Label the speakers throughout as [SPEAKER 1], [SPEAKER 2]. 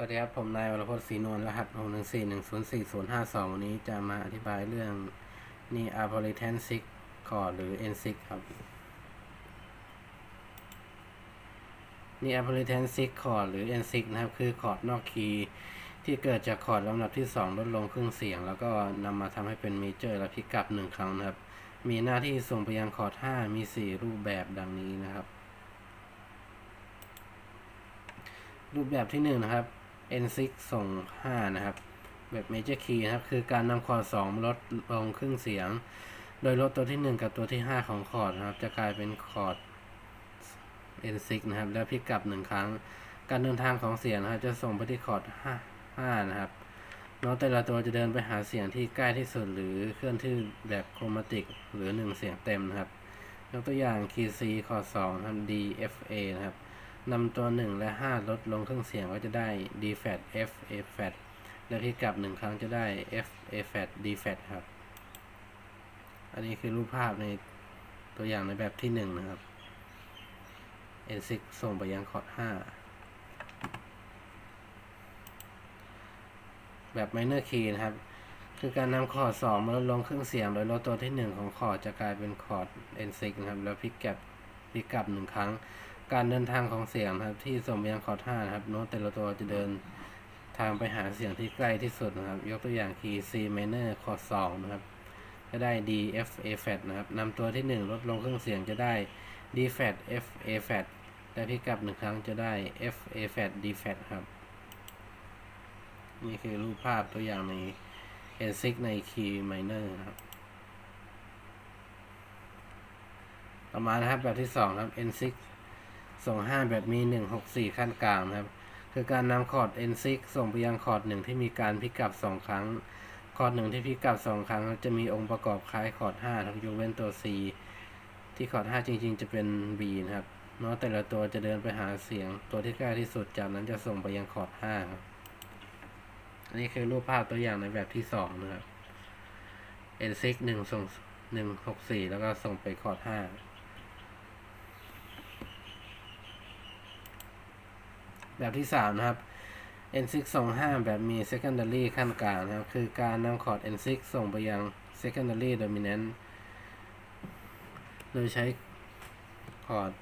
[SPEAKER 1] สวัสดีครับ ผมนายวรพจน์ศรีนวลรหัส6 1 4 1 0 4 0 5 2วันนี้จะมาอธิบายเรื่องนี่ a p o l i t a n 6 chord หรือ N6 ครับนี่ a p o l i t a n 6 chord หรือ N6 นะครับ คือคอร์ดนอกคีย์ที่เกิดจากคอร์ดลำดับที่ 2 ลดลงครึ่งเสียง แล้วก็นำมาทำให้เป็นเมเจอร์และพิกกลับ1ครั้งนะครับ มีหน้าที่ส่งไปยังคอร์ด5มี 4 รูปแบบดังนี้นะครับ รูปแบบที่1นะครับ N6 ส่ง 5 นะครับ แบบ Major Key นะครับ คือการนำคอร์ด2ลดลงครึ่งเสียง โดยลดตัวที่ 1 กับตัวที่ 5 ของคอร์ดนะครับ จะกลายเป็นคอร์ด N6 นะครับ แล้วพลิกกลับ 1 ครั้ง การเดินทางของเสียงนะครับ จะส่งไปที่คอร์ด 5 5 นะครับโน้ตแต่ละตัวจะเดินไปหาเสียงที่ใกล้ที่สุดหรือเคลื่อนที่แบบโครมาติก หรือ 1 เสียงเต็มนะครับ ยกตัวอย่างคีย์ C คอร์ด2นะครับ D F A นะครับ นำตัว 1 และ 5 ลดลงเครึ่องเสียงก็จะได้ D flat F A flat และที่กลับ 1 ครั้งจะได้ F A flat D flat ครับ อันนี้คือรูปภาพในตัวอย่างในแบบที่ 1 นะครับ N6 ส่งไปยังคอร์ด5 แบบ minor key นะครับ คือการนำคอร์ด2มาลดลงเครึ่องเสียง โดยลดตัวที่ 1 ของคอร์ดจะกลายเป็นคอร์ด N6 นะครับ แล้วพลิกกลับพลิกกลับ 1 ครั้ง การเดินทางของเสียงนะครับ ที่ส่งไปยังคอร์ด5นะครับโน้ตแต่ละตัวจะเดินทางไปหาเสียงที่ใกล้ที่สุดนะครับ ยกตัวอย่างคีย์ C minor คอร์ด2นะครับจะได้ D F A flat นะครับนำตัวที่ 1 ลดลงเครึ่องเสียงจะได้ D flat F A flat และพลิกกลับ1ครั้งจะได้ F A flat D flat ครับ นี่คือรูปภาพตัวอย่างใน N6 ในคีย์ minor นะครับต่อมานะครับแบบที่2ครับ N6 ส่ง5แบบมี 1 6 4 ขั้นกลางนะครับ คือการนำคอร์ด N6 ส่งไปยังคอร์ด1ที่มีการพลิกกลับ 2 ครั้ง คอร์ด1ที่พลิกกลับ 2 ครั้ง จะมีองค์ประกอบคล้ายคอร์ด5ครับยกเว้นตัว C ที่คอร์ด5จริง ๆ จะเป็น B นะครับโน้ตแต่ละตัวจะเดินไปหาเสียงตัวที่ใกล้ที่สุดจากนั้นจะส่งไปยังคอร์ด5ครับอันนี้คือรูปภาพตัวอย่างในแบบที่2นะครับ N6 1ส่ง1 6 4 แล้วก็ส่งไปคอร์ด5 แบบที่ 3 นะครับ N6 ส่ง5แบบมี secondary ขั้นกลางนะครับ คือการนำคอร์ด N6 ส่งไปยัง secondary dominant โดยใช้คอร์ด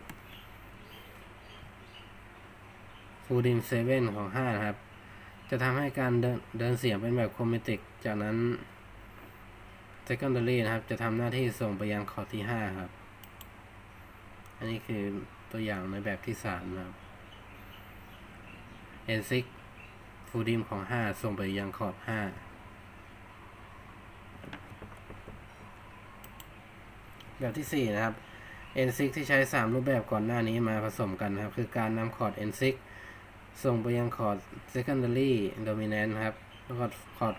[SPEAKER 1] full dim 7ของ 5 นะครับ จะทำให้การเดินเดินเสียงเป็นแบบโครเมติก จากนั้น secondary นะครับ จะทำหน้าที่ส่งไปยังคอร์ดที่ 5 ครับ อันนี้คือตัวอย่างในแบบที่ 3 นะครับ N6 ฟูดิมของ 5 ส่งไปยังคอร์ด5แบบที่ 4 นะครับ N6 ที่ใช้ 3 รูปแบบก่อนหน้านี้มาผสมกันนะครับ คือการนำคอร์ด N6 ส่งไปยังคอร์ด secondary dominant นะครับแล้วก็คอร์ด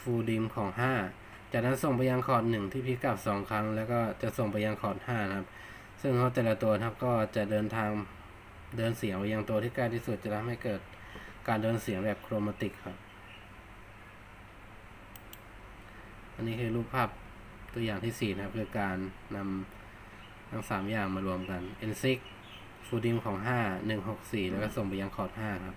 [SPEAKER 1] ฟูดิมของ 5 จากนั้นส่งไปยังคอร์ด 1 ที่พลิกกลับ 2 ครั้ง แล้วก็จะส่งไปยังคอร์ด 5 นะครับ ซึ่งเขาแต่ละตัวนะครับก็จะเดินทาง เดินเสียงไปยังตัวที่ใกล้ที่สุดจะทำให้เกิดการเดินเสียงแบบโครมาติกครับ อันนี้คือรูปภาพตัวอย่างที่ 4 นะครับ คือการนำทั้ง 3 อย่างมารวมกัน N6 ฟูดิมของ 5 1 6 4 แล้วก็ส่งไปยังคอร์ด5ครับ